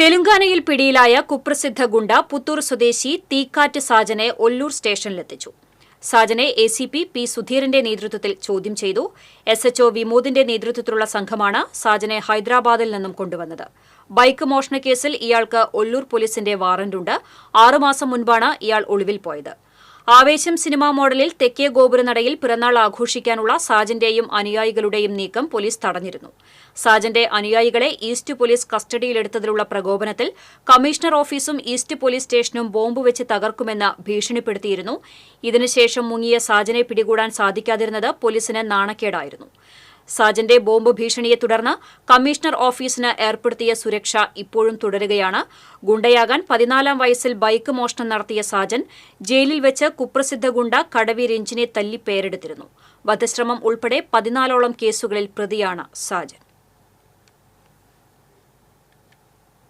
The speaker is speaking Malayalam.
തെലുങ്കാനയിൽ പിടിയിലായ കുപ്രസിദ്ധ ഗുണ്ട പുത്തൂർ സ്വദേശി തീക്കാറ്റ് സാജനെ ഒല്ലൂർ സ്റ്റേഷനിലെത്തിച്ചു. സാജനെ എ സി പി പി സുധീറിന്റെ നേതൃത്വത്തിൽ ചോദ്യം ചെയ്തു. എസ് എച്ച്ഒ വിമോദിന്റെ നേതൃത്വത്തിലുള്ള സംഘമാണ് സാജനെ ഹൈദരാബാദിൽ നിന്നും കൊണ്ടുവന്നത്. ബൈക്ക് മോഷണക്കേസിൽ ഇയാൾക്ക് ഒല്ലൂർ പോലീസിന്റെ വാറന്റുണ്ട്. ആറുമാസം മുൻപാണ് ഇയാൾ ഒളിവിൽ പോയത്. ആവേശം സിനിമാ മോഡലിൽ തെക്കേ ഗോപുരനടയിൽ പിറന്നാൾ ആഘോഷിക്കാനുള്ള സാജന്റെയും അനുയായികളുടെയും നീക്കം പോലീസ് തടഞ്ഞിരുന്നു. സാജന്റെ അനുയായികളെ ഈസ്റ്റ് പോലീസ് കസ്റ്റഡിയിലെടുത്തതിലുള്ള പ്രകോപനത്തിൽ കമ്മീഷണർ ഓഫീസും ഈസ്റ്റ് പോലീസ് സ്റ്റേഷനും ബോംബ് വെച്ച് തകർക്കുമെന്ന് ഭീഷണിപ്പെടുത്തിയിരുന്നു. ഇതിനുശേഷം മുങ്ങിയ സാജനെ പിടികൂടാൻ സാധിക്കാതിരുന്നത് പോലീസിന് നാണക്കേടായിരുന്നു. സാജന്റെ ബോംബ് ഭീഷണിയെ തുടർന്ന് കമ്മീഷണർ ഓഫീസിന് ഏർപ്പെടുത്തിയ സുരക്ഷ ഇപ്പോഴും തുടരുകയാണ്. ഗുണ്ടയാകാൻ പതിനാലാം വയസ്സിൽ ബൈക്ക് മോഷണം നടത്തിയ സാജൻ ജയിലിൽ വെച്ച് കുപ്രസിദ്ധ ഗുണ്ട കടവി രഞ്ജിനെ തല്ലി പേരെടുത്തിരുന്നു. വധശ്രമം ഉൾപ്പെടെ പതിനാലോളം കേസുകളിൽ പ്രതിയാണ് സാജൻ.